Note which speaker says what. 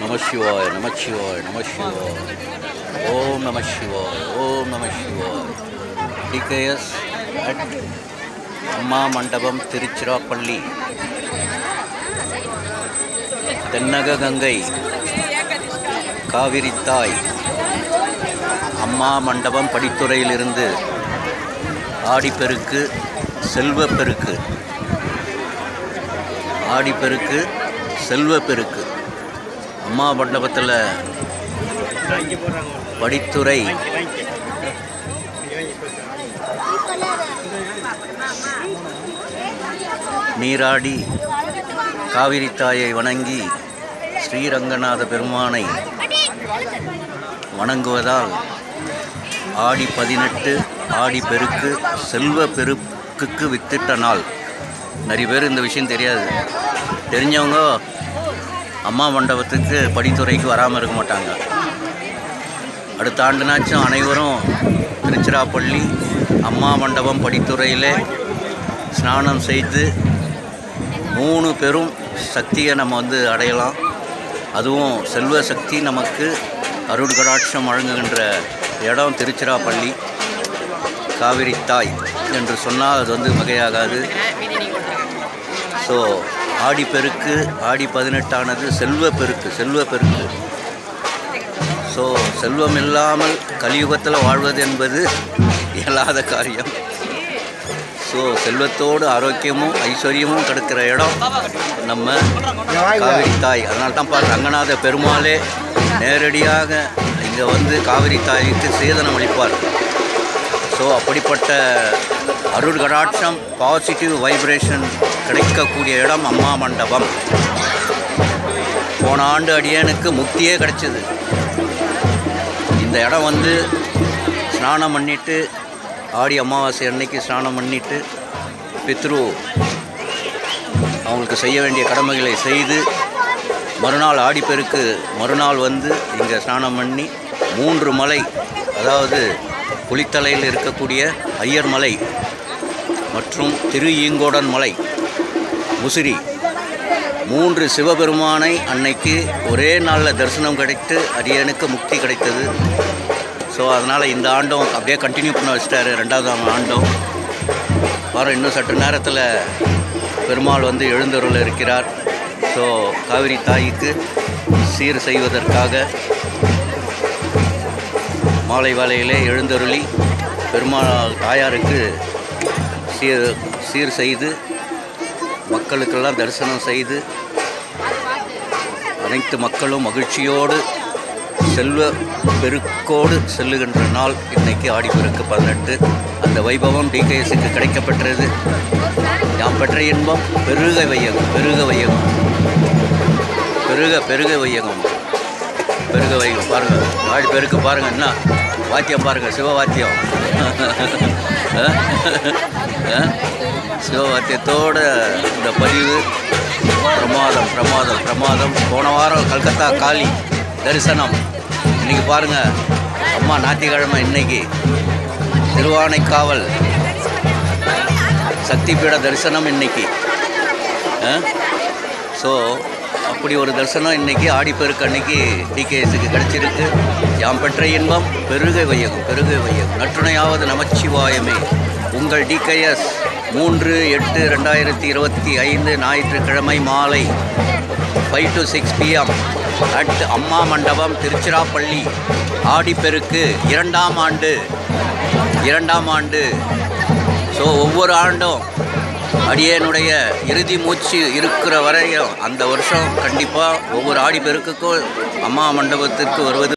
Speaker 1: நம சிவாய் நம சிவாய் நம சிவாய். ஓம் நம சிவாய் ஓம் நம சிவாய். TKS at Amma Mandapam Tiruchirappalli. தென்னக கங்கை காவிரி தாய் அம்மா மண்டபம் படித்துறையிலிருந்து. ஆடிப்பெருக்கு செல்வப்பெருக்கு. ஆடிப்பெருக்கு செல்வப்பெருக்கு. அம்மா மண்டபத்தில் படித்துறை. நீராடி காவிரி தாயை வணங்கி ஸ்ரீரங்கநாத பெருமானை வணங்குவதால் ஆடி பதினெட்டு ஆடி பெருக்கு செல்வ பெருக்குக்கு வித்திட்ட நாள். நிறைய பேர் இந்த விஷயம் தெரியாது. தெரிஞ்சவங்க அம்மா மண்டபத்துக்கு படித்துறைக்கு வராமல் இருக்க மாட்டாங்க. அடுத்த ஆண்டுனாச்சும் அனைவரும் திருச்சிராப்பள்ளி அம்மா மண்டபம் படித்துறையில் ஸ்நானம் செய்து மூணு பெரும் சக்தியை நம்ம வந்து அடையலாம். அதுவும் செல்வ சக்தி நமக்கு அருள் கடாட்சம் வழங்குகின்ற இடம் திருச்சிராப்பள்ளி. காவிரி தாய் என்று சொன்னால் அது வந்து மிகையாகாது. ஸோ ஆடிப்பெருக்கு ஆடி பதினெட்டானது செல்வ பெருக்கு செல்வ பெருக்கு ஸோ செல்வம் இல்லாமல் கலியுகத்தில் வாழ்வது என்பது இயலாத காரியம். ஸோ செல்வத்தோடு ஆரோக்கியமும் ஐஸ்வர்யமும் கிடைக்கிற இடம் நம்ம காவிரி தாய். அதனால தான் பாரு ரங்கநாத பெருமாளே நேரடியாக இங்கே வந்து காவிரி தாய்க்கு சேதனம் அளிப்பார். ஸோ அப்படிப்பட்ட அருள் கடாட்சம் பாசிட்டிவ் வைப்ரேஷன் கிடைக்கக்கூடிய இடம் அம்மா மண்டபம். போன ஆண்டு அடியனுக்கு முக்தியே கிடைச்சிது. இந்த இடம் வந்து ஸ்நானம் பண்ணிட்டு ஆடி அமாவாசை அன்னைக்கு ஸ்நானம் பண்ணிட்டு பித்ரு அவங்களுக்கு செய்ய வேண்டிய கடமைகளை செய்து மறுநாள் ஆடிப்பெருக்கு மறுநாள் வந்து இங்கே ஸ்நானம் பண்ணி மூன்று மலை அதாவது குளித்தலையில் இருக்கக்கூடிய ஐயர் மலை மற்றும் திரு ஈங்கோடன் மலை முசிறி. மூன்று சிவபெருமானை அன்னைக்கு ஒரே நாளில் தரிசனம் கிடைத்து அரியனுக்கு முக்தி கிடைத்தது. ஸோ அதனால் இந்த ஆண்டும் அப்படியே கண்டினியூ பண்ண வச்சிட்டாரு ரெண்டாவது ஆண்டும். வர இன்னும் சற்று நேரத்தில் பெருமாள் வந்து எழுந்தருள் இருக்கிறார். ஸோ காவிரி தாய்க்கு சீர் செய்வதற்காக மாலை வேலையிலே எழுந்தருளி பெருமாள் தாயாருக்கு சீர் சீர் செய்து மக்களுக்கெல்லாம் தரிசனம் செய்து அனைத்து மக்களும் மகிழ்ச்சியோடு செல்வ பெருக்கோடு செல்லுகின்ற நாள் இன்னைக்கு ஆடிப்பெருக்கு பதினெட்டு. அந்த வைபவம் டிகேஎஸுக்கு கிடைக்கப்பெற்றது. யாம் பெற்ற இன்பம் பெருக வையகம் பெருக வையகம். பெருக பெருக வையகம். பெருக வைங்க பாருங்கள் ஆடி பெருக்கு பாருங்கள் என்ன? வாத்தியம் பாருங்கள் சிவவாத்தியம். சிவவாத்தியத்தோட இந்த பதிவு பிரமாதம் பிரமாதம் பிரமாதம். போன வாரம் கல்கத்தா காளி தரிசனம். இன்னைக்கு பாருங்கள் அம்மா ஞாயிற்றுக்கிழமை இன்னைக்கு. திருவானைக்காவல் சக்தி பீட தரிசனம் இன்னைக்கு. ஸோ அப்படி ஒரு தரிசனம் இன்னைக்கு ஆடிப்பெருக்கு அன்னைக்கு டிகேஎஸுக்கு கிடைச்சிருக்கு. யாம் பெற்ற இன்பம் பெருகை வையகம் பெருகை வையகம். நற்றுணையாவது நமச்சிவாயமே. உங்கள் டிகேஎஸ் மூன்று எட்டு ரெண்டாயிரத்தி இருபத்தி ஐந்து ஞாயிற்றுக்கிழமை மாலை five to six PM at Amma Mandapam Tiruchirappalli. Aadiperukku இரண்டாம் ஆண்டு இரண்டாம் ஆண்டு. ஸோ ஒவ்வொரு ஆண்டும் அடியனுடைய இறுதி மூச்சு இருக்கிற வரையும் அந்த வருஷம் கண்டிப்பாக ஒவ்வொரு ஆடி பெருக்குக்கும் அம்மா மண்டபத்திற்கு வருவது